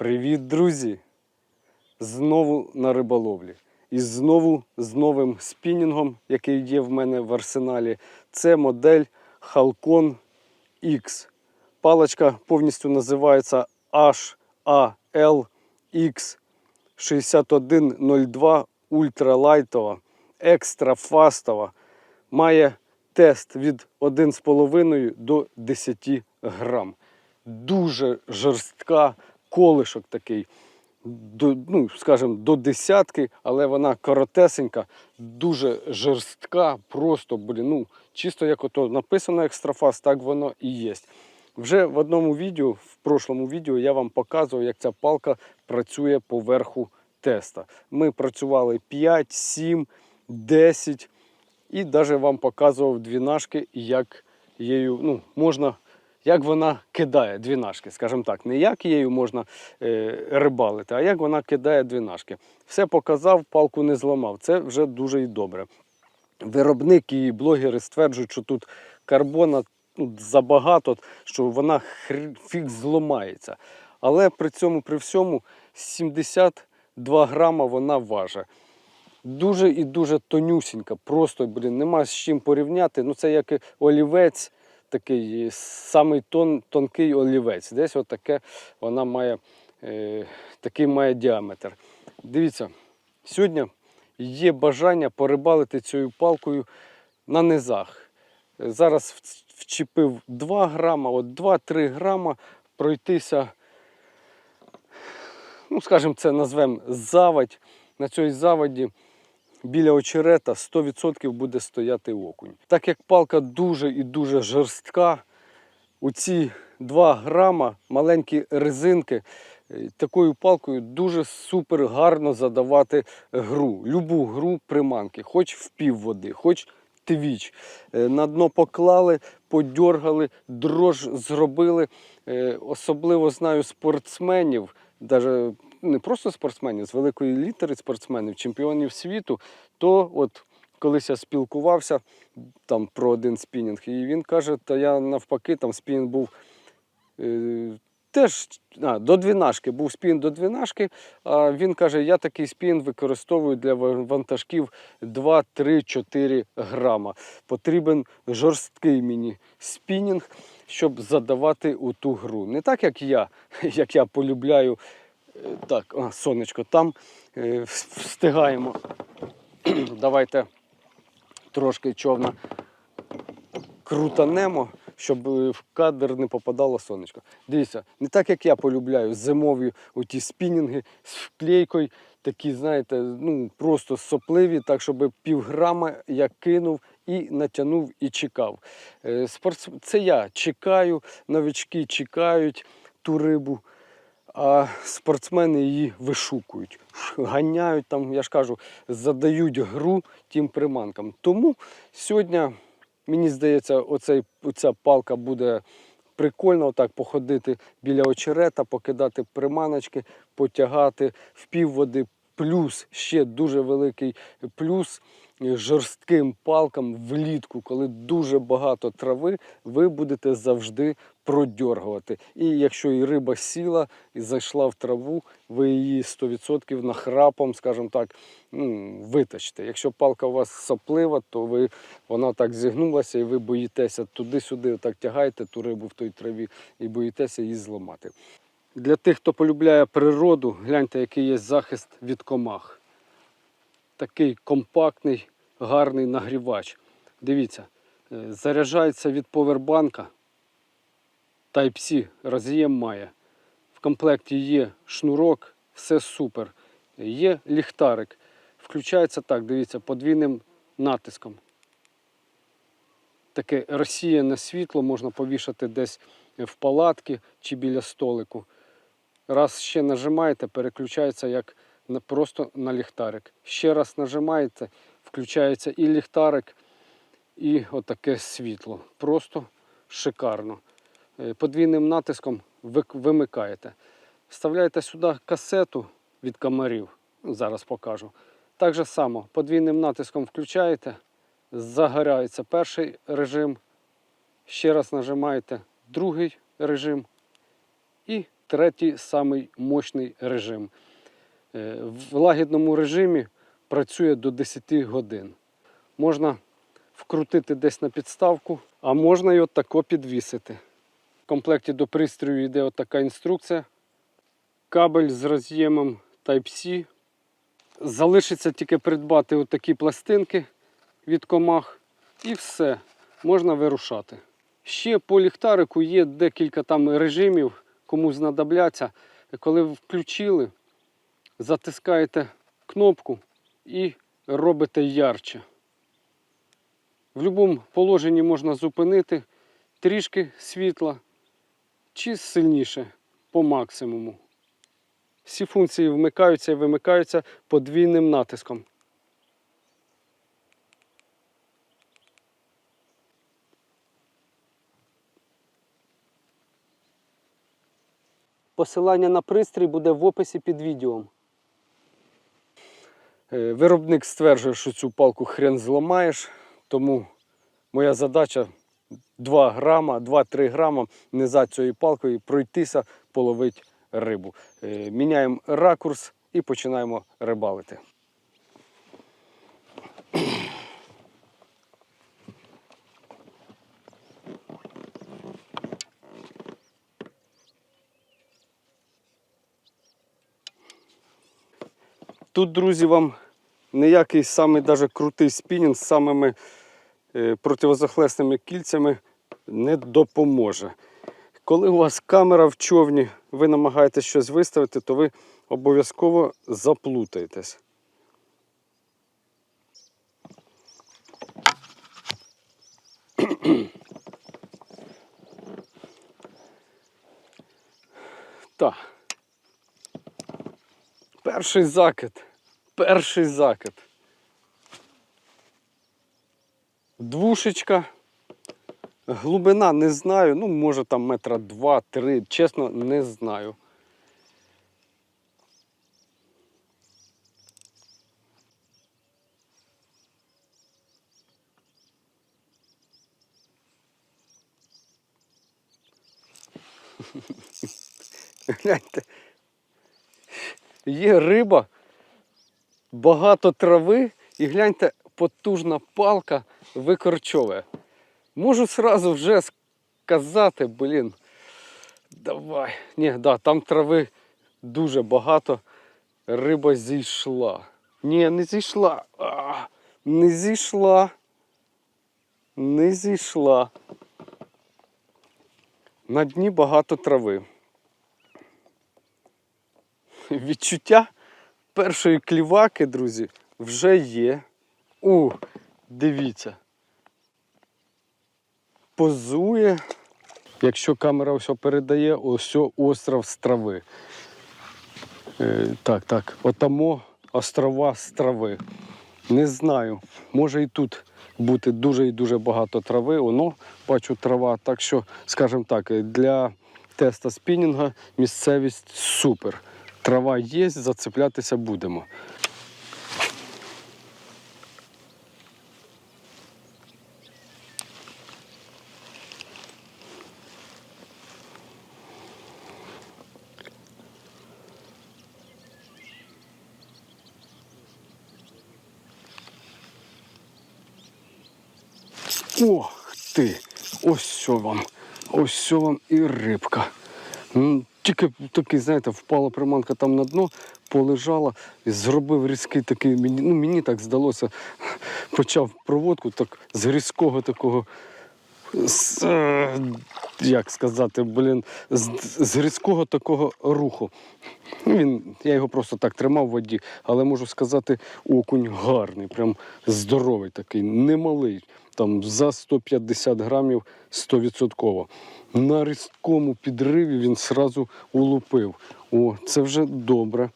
Привіт, друзі! Знову на риболовлі. І знову з новим спінінгом, який є в мене в арсеналі. Це модель Halcon X. Паличка повністю називається HAL X 6102 ультралайтова, екстра фастова. Має тест від 1,5 до 10 грам. Дуже жорстка колишок такий. До, ну, скажімо, до десятки, але вона коротесенька, дуже жорстка, просто, блін, ну, чисто як ото написано екстрафаст, так воно і є. Вже в одному відео, в прошлому відео, я вам показував, як ця палка працює по верху теста. Ми працювали 5, 7, 10 і навіть вам показував дві ножки, як її ну, можна, як вона кидає дві ножки, скажімо так, не як її можна е, рибалити, а як вона кидає дві ножки. Все показав, палку не зламав. Це вже дуже і добре. Виробник і блогери стверджують, що тут карбона ну, забагато, що вона хр- фіг зламається. Але при цьому, при всьому, 72 грама вона важить. Дуже і дуже тонюсінька, просто блін, нема з чим порівняти. Ну це як олівець, такий самий тон, тонкий олівець. Десь отаке вона має, е, такий має діаметр. Дивіться, сьогодні є бажання порибалити цією палкою на низах. Зараз вчепив 2 грама, от 2-3 грама пройтися ну, скажімо, це назвемо заводь. На цій заводі біля очерета 100% буде стояти окунь. Так як палка дуже і дуже жорстка, у ці 2 грама маленькі резинки, е, такою палкою дуже супер гарно задавати гру. Любу гру приманки, хоч в пів води, хоч твіч. Е, На дно поклали, подьоргали, дрож зробили. Е, Особливо знаю спортсменів, навіть не просто спортсменів, з великої літери спортсменів, чемпіонів світу, то от колись я спілкувався там про один спінінг, і він каже, та я навпаки, там спінінг був е, теж а, до двінашки, був спін до двінашки, а він каже, я такий спін використовую для вантажків 2, 3, 4 грама. Потрібен жорсткий мені спінінг, щоб задавати у ту гру. Не так, як я, як я полюбляю. Так, а, сонечко, там е, встигаємо. Давайте трошки човна крутанемо, щоб е, в кадр не попадало сонечко. Дивіться, не так як я полюбляю зимові оті спінінги з вклейкою, такі, знаєте, ну просто сопливі, так щоб півграма я кинув і натягнув і чекав. Е, Це я чекаю, новички чекають ту рибу. А спортсмени її вишукують, ганяють там, я ж кажу, задають гру тим приманкам. Тому сьогодні, мені здається, оцей, оця палка буде прикольно отак походити біля очерета, покидати приманочки, потягати в півводи. Плюс ще дуже великий плюс жорстким палкам влітку, коли дуже багато трави, ви будете завжди продьоргувати. І якщо і риба сіла і зайшла в траву, ви її 100% нахрапом, скажімо так, ну, витачте. Якщо палка у вас соплива, то ви, вона так зігнулася і ви боїтеся туди-сюди, так тягаєте ту рибу в той траві і боїтеся її зламати. Для тих, хто полюбляє природу, гляньте, який є захист від комах. Такий компактний, гарний нагрівач. Дивіться, е, заряджається від повербанка. Type-C роз'єм має. В комплекті є шнурок, все супер. Є ліхтарик. Включається так, дивіться, подвійним натиском. Таке розсіяне світло можна повішати десь в палатки чи біля столику. Раз ще нажимаєте, переключається як просто на ліхтарик. Ще раз нажимаєте, включається і ліхтарик, і отаке світло. Просто шикарно. Е, Подвійним натиском вимикаєте. Вставляєте сюди касету від комарів. Зараз покажу. Так же само подвійним натиском включаєте, загоряється перший режим. Ще раз нажимаєте другий режим і третій самий мощний режим. Е, В лагідному режимі працює до 10 годин. Можна вкрутити десь на підставку, а можна й отако підвісити. Комплекті до пристрою йде отака інструкція. Кабель з роз'ємом Type-C. Залишиться тільки придбати отакі пластинки від комах і все, можна вирушати. Ще по ліхтарику є декілька там режимів, кому знадобляться. Коли включили, затискаєте кнопку і робите ярче. В будь-якому положенні можна зупинити трішки світла чи сильніше по максимуму. Всі функції вмикаються і вимикаються подвійним натиском. Посилання на пристрій буде в описі під відео. Е, Виробник стверджує, що цю палку хрен зламаєш, тому моя задача 2 грама, 2-3 грама низати цією палкою, пройтися, половити рибу. Е, Міняємо ракурс і починаємо рибалити. Тут, друзі, вам ніякий самий даже крутий спінінг з самими е, противозахлесними кільцями не допоможе. Коли у вас камера в човні, ви намагаєтесь щось виставити, то ви обов'язково заплутаєтесь. Так. Перший закид. Перший закид. Двушечка. Глибина не знаю. Ну, може там метра два-три. Чесно, не знаю. Гляньте. Є риба, багато трави і гляньте, потужна палка викорчовує. Можу сразу вже сказати, блін. Давай. Ні, да, там трави дуже багато. Риба зійшла. Ні, не зійшла. А, не зійшла. Не зійшла. На дні багато трави. Відчуття першої кліваки, друзі, вже є. У, дивіться. Позує. Якщо камера все передає, ось остров з трави. Е, так, так. Отамо острова з трави. Не знаю. Може і тут бути дуже і дуже багато трави. Воно бачу трава. Так що, скажімо так, для теста спінінга місцевість супер. Трава є, зацеплятися будемо. Ох ти! Ось вам. Ось вам і рибка. Тільки такий, знаєте, впала приманка там на дно, полежала і зробив різкий такий, ну мені так здалося, почав проводку так з різкого такого. З, е, як сказати, блін, з, з різкого такого руху. Ну, Він, я його просто так тримав в воді, але можу сказати, окунь гарний, прям здоровий такий, немалий. Там за 150 грамів 100%. На різкому підриві він сразу улупив. О, це вже добре.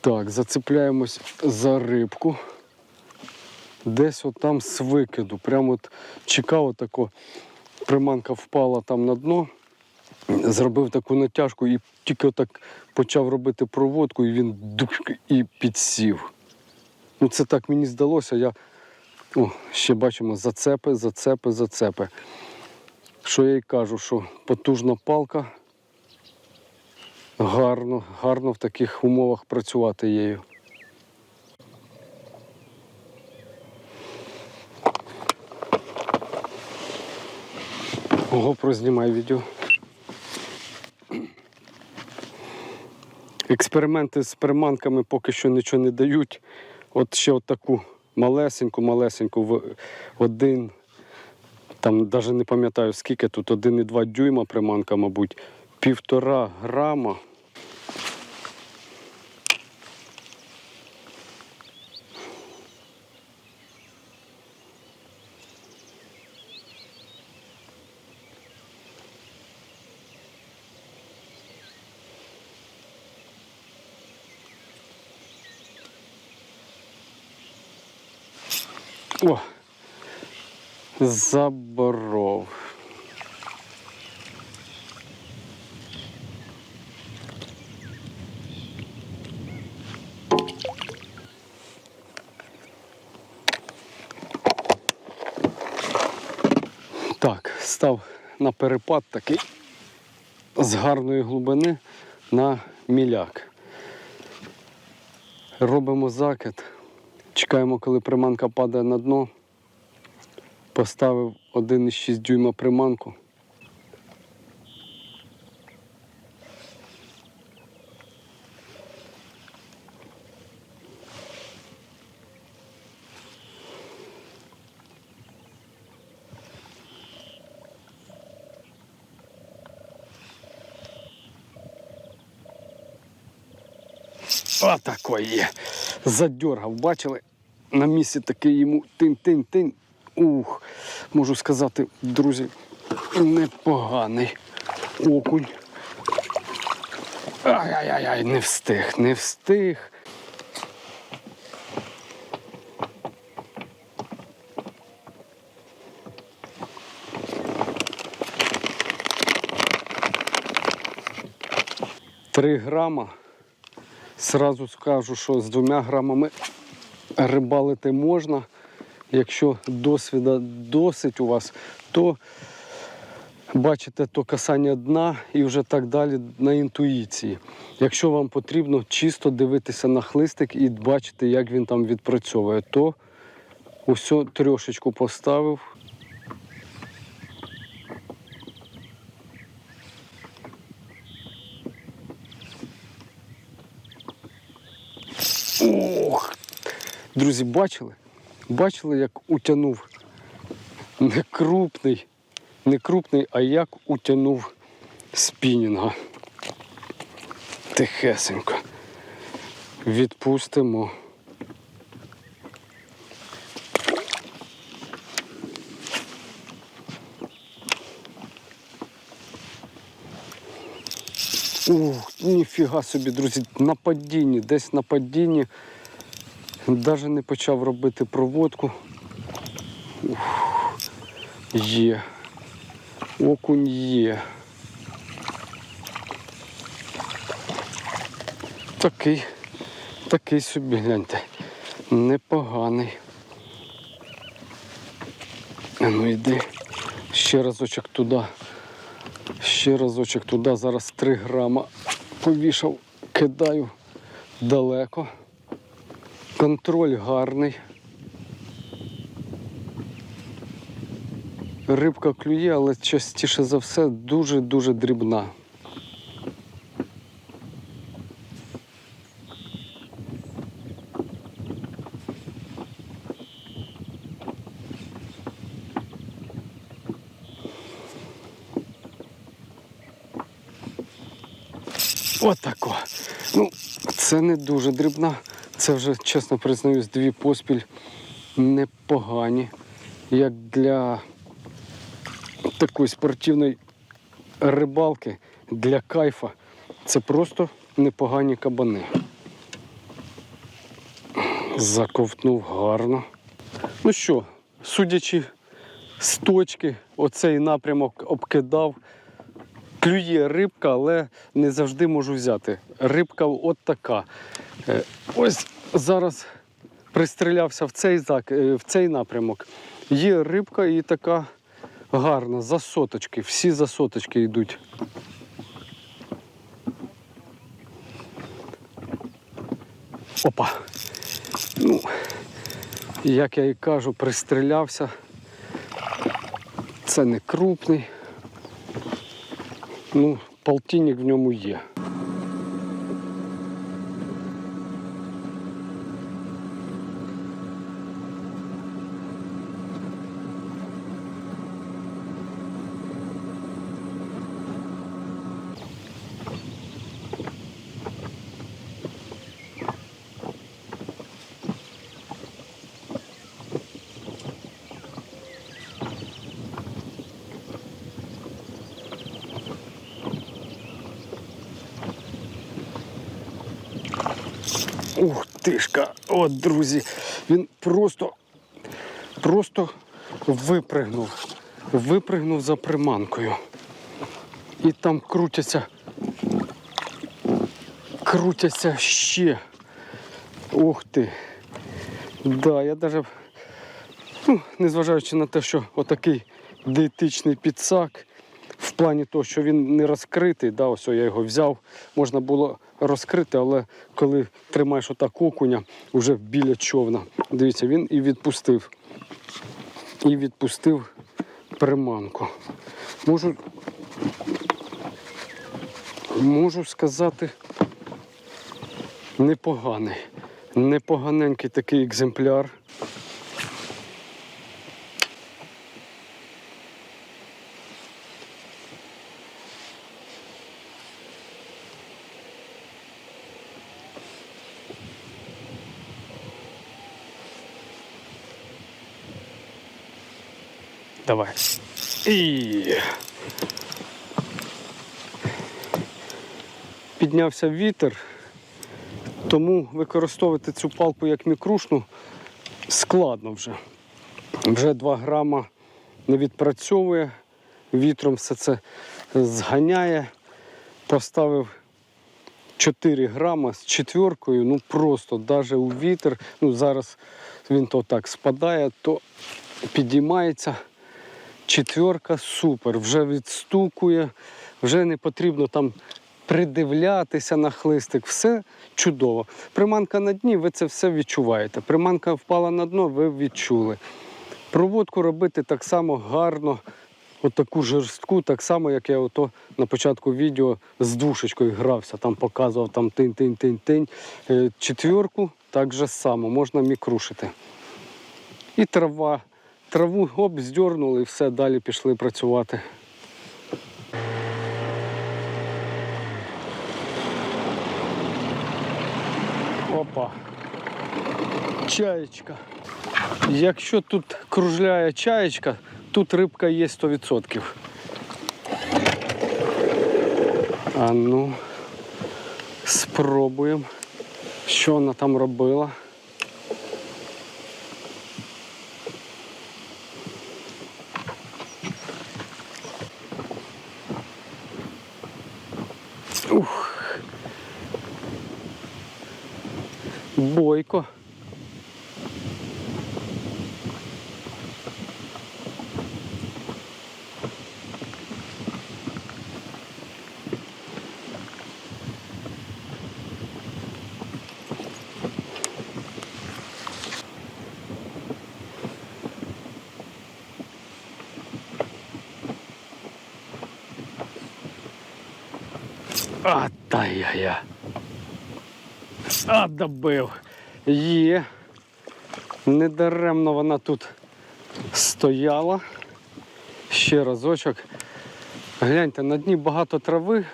Так, зацепляємось за рибку. Десь отам з викиду. Прямо от чекав тако. Приманка впала там на дно, зробив таку натяжку і тільки отак почав робити проводку, і він дук і підсів. Ну, це так мені здалося. Я о, ще бачимо зацепи, зацепи, зацепи. Що я й кажу, що потужна палка Гарно, гарно в таких умовах працювати її. GoPro знімай відео. Експерименти з приманками поки що нічого не дають. От ще от таку малесеньку, малесеньку в один, там навіть не пам'ятаю скільки тут, 1,2 дюйма приманка, мабуть, півтора грама. О! Заборов. Так, став на перепад такий з гарної глибини на міляк. Робимо закид. Чекаємо, коли приманка падає на дно. Поставив 1,6 дюйма приманку. Отакої є. Задьоргав, бачили? На місці такий йому тин-тин-тин. Ух, можу сказати, друзі, непоганий окунь. Ай-яй-яй, не встиг, не встиг. Три грама. Сразу скажу, що з двома грамами рибалити можна. Якщо досвіда досить у вас, то бачите то касання дна і вже так далі на інтуїції. Якщо вам потрібно чисто дивитися на хлистик і бачити, як він там відпрацьовує, то усе трьошечку поставив. Друзі, бачили? Бачили, як утягнув не крупний, не крупний, а як утягнув спінінга. Тихесенько. Відпустимо. Ух, ніфіга собі, друзі, на падінні, десь на падінні. Навіть не почав робити проводку. Ух, є. Окунь є. Такий, такий собі, гляньте. Непоганий. Ну йди. Ще разочок туди. Ще разочок туди. Зараз 3 грама повішав, кидаю далеко. Контроль гарний. Рибка клює, але частіше за все дуже-дуже дрібна. Отако. Ну, це не дуже дрібна. Це вже, чесно признаюсь, дві поспіль непогані. Як для такої спортивної рибалки, для кайфа. Це просто непогані кабани. Заковтнув гарно. Ну що, судячи з точки, оцей напрямок обкидав клює рибка, але не завжди можу взяти. Рибка от така. Е, ось зараз пристрілявся в цей е, в цей напрямок. Є рибка і така гарна, засоточки. Всі засоточки йдуть. Опа. Ну, Як я і кажу, пристрілявся. Це не крупний. Ну, полтинник в ньому є. Ух тишка! От, друзі, він просто, просто випригнув. Випригнув за приманкою. І там крутяться. Крутяться ще. Ух ти. Да, я навіть, ну, незважаючи на те, що отакий диетичний підсак, в плані того, що він не розкритий, да, ось я його взяв, можна було розкрити, але коли тримаєш отак окуня вже біля човна, дивіться, він і відпустив. І відпустив приманку. Можу, можу сказати, непоганий. Непоганенький такий екземпляр. Давай. І... Піднявся вітер, тому використовувати цю палку як мікрушну складно вже. Вже 2 грама не відпрацьовує, вітром все це зганяє. Поставив 4 грама з четверкою, ну просто навіть у вітер. Ну зараз він то так спадає, то підіймається. Четверка супер, вже відстукує, вже не потрібно там придивлятися на хлистик. Все чудово. Приманка на дні, ви це все відчуваєте. Приманка впала на дно, ви відчули. Проводку робити так само гарно, отаку жорстку, так само, як я ото на початку відео з душечкою грався, там показував там тинь-тинь-тинь-тинь. Е, Четверку так же само, можна мікрушити. І трава. Траву оп, здернули і все, далі пішли працювати. Опа. Чаєчка. Якщо тут кружляє чаєчка, тут рибка є 100%. А ну, спробуємо, що вона там робила. Бойко. А, та я я. А, добив. Є. Недаремно вона тут стояла. Ще разочок. Гляньте, на дні багато трави.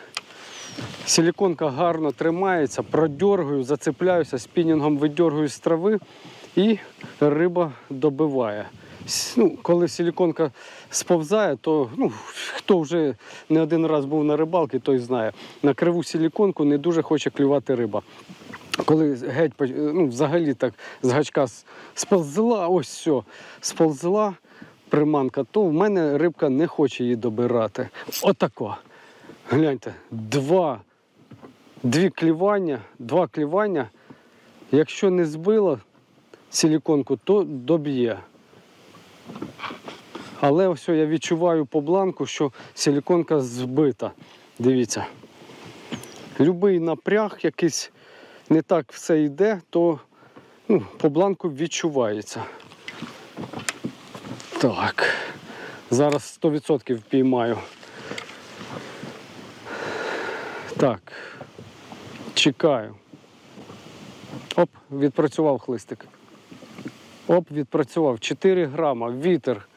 Силіконка гарно тримається, продьоргую, зацепляюся, спінінгом видьоргую з трави і риба добиває. Ну, коли силіконка сповзає, то ну, хто вже не один раз був на рибалці, той знає. На криву силіконку не дуже хоче клювати риба. Коли геть ну, взагалі так з гачка с- сповзла, ось все, сповзла приманка, то в мене рибка не хоче її добирати. Отако. Гляньте, два, дві клівання, два клівання. Якщо не збила силіконку, то доб'є. Але ось я відчуваю по бланку, що силіконка збита. Дивіться. Любий напряг якийсь, не так все йде, то ну, по бланку відчувається. Так. Зараз 100% піймаю. Так. Чекаю. Оп, відпрацював хлистик. Оп, відпрацював. 4 грама, вітер.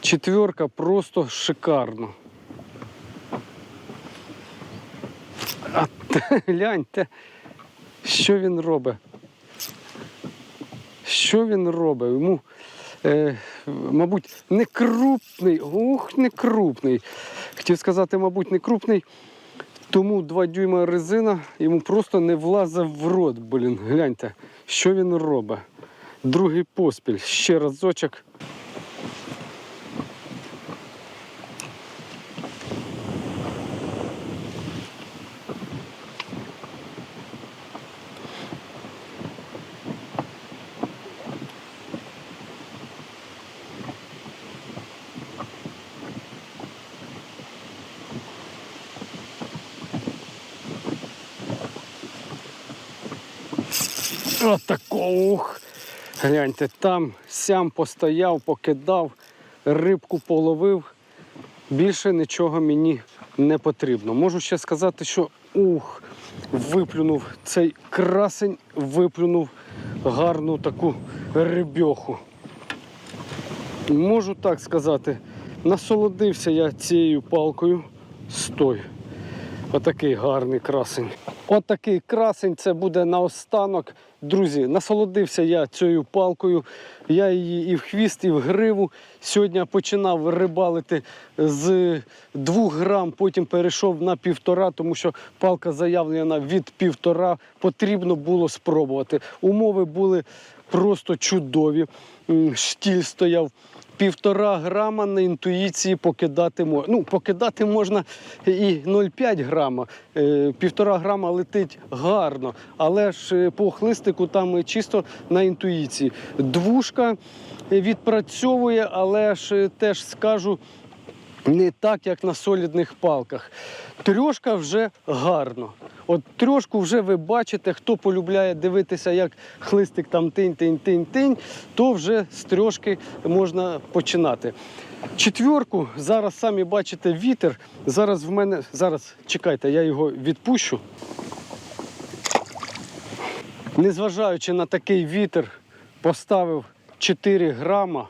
Четверка просто шикарно. А те, гляньте, що він робить. Що він робить? Йому, е, мабуть, не крупний. Ух, не крупний. Хотів сказати, мабуть, не крупний. Тому 2 дюйма резина йому просто не влазить в рот. Блін, гляньте, що він робить. Другий поспіль. Ще разочок. Отако, ух. Гляньте, там сям постояв, покидав, рибку половив. Більше нічого мені не потрібно. Можу ще сказати, що ух, виплюнув цей красень, виплюнув гарну таку рибьоху. Можу так сказати, насолодився я цією палкою. Стой. Отакий гарний красень. Отакий красень це буде наостанок. Друзі, насолодився я цією палкою. Я її і в хвіст, і в гриву. Сьогодні починав рибалити з 2 грам, потім перейшов на півтора, тому що палка заявлена від півтора. Потрібно було спробувати. Умови були просто чудові. Штіль стояв півтора грама на інтуїції покидати можна. Ну, покидати можна і 0,5 грама. Е, Півтора грама летить гарно, але ж е, по хлистику там чисто на інтуїції. Двушка відпрацьовує, але ж е, теж скажу. Не так, як на солідних палках. Трьошка вже гарно. От трьошку вже ви бачите, хто полюбляє дивитися, як хлистик там тинь-тинь-тинь-тинь, то вже з трьошки можна починати. Четвірку, зараз самі бачите вітер. Зараз в мене, зараз чекайте, я його відпущу. Незважаючи на такий вітер, поставив 4 грама.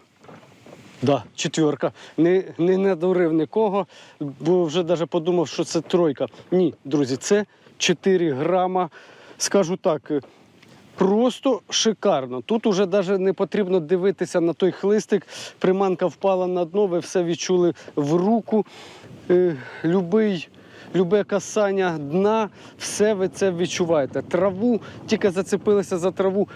Да, четверка. Не, не надурив нікого, бо вже навіть подумав, що це тройка. Ні, друзі, це 4 грама. Скажу так, е, просто шикарно. Тут уже навіть не потрібно дивитися на той хлистик. Приманка впала на дно, ви все відчули в руку. Е, любий. Любе касання дна, все ви це відчуваєте. Траву, тільки зацепилися за траву,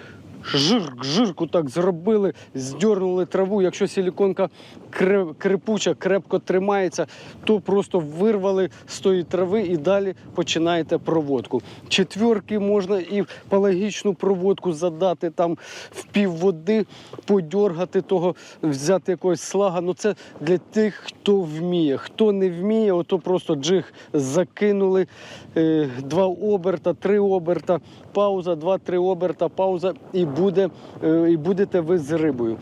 жирк, жирку так зробили, здьорнули траву. Якщо силіконка кре- крепуча, крепко тримається, то просто вирвали з тої трави і далі починаєте проводку. Четвірки можна і палагічну проводку задати там в пів води, подьоргати того, взяти якогось слага. Ну це для тих, хто вміє. Хто не вміє, ото просто джиг закинули е, два оберта, три оберта, пауза, два-три оберта, пауза, і буде, е, і будете ви з рибою.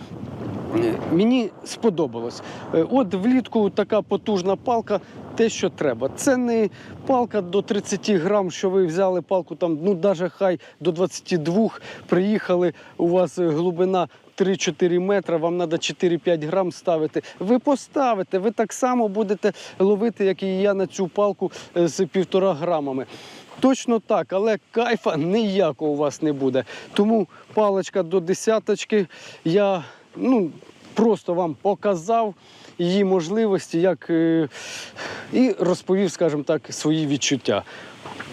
Е, Мені сподобалось. Е, От влітку така потужна палка, те, що треба. Це не палка до 30 грам, що ви взяли палку там, ну навіть хай до 22, приїхали, у вас глибина 3-4 метри, вам треба 4-5 грам ставити. Ви поставите, ви так само будете ловити, як і я на цю палку з півтора грамами. Точно так, але кайфа ніякого у вас не буде. Тому паличка до десяточки я ну, просто вам показав її можливості, як е, і розповів, скажімо так, свої відчуття.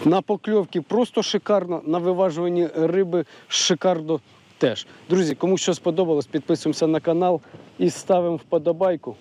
На покльовці просто шикарно, на виважуванні риби шикарно теж. Друзі, кому що сподобалось, підписуємося на канал і ставимо вподобайку.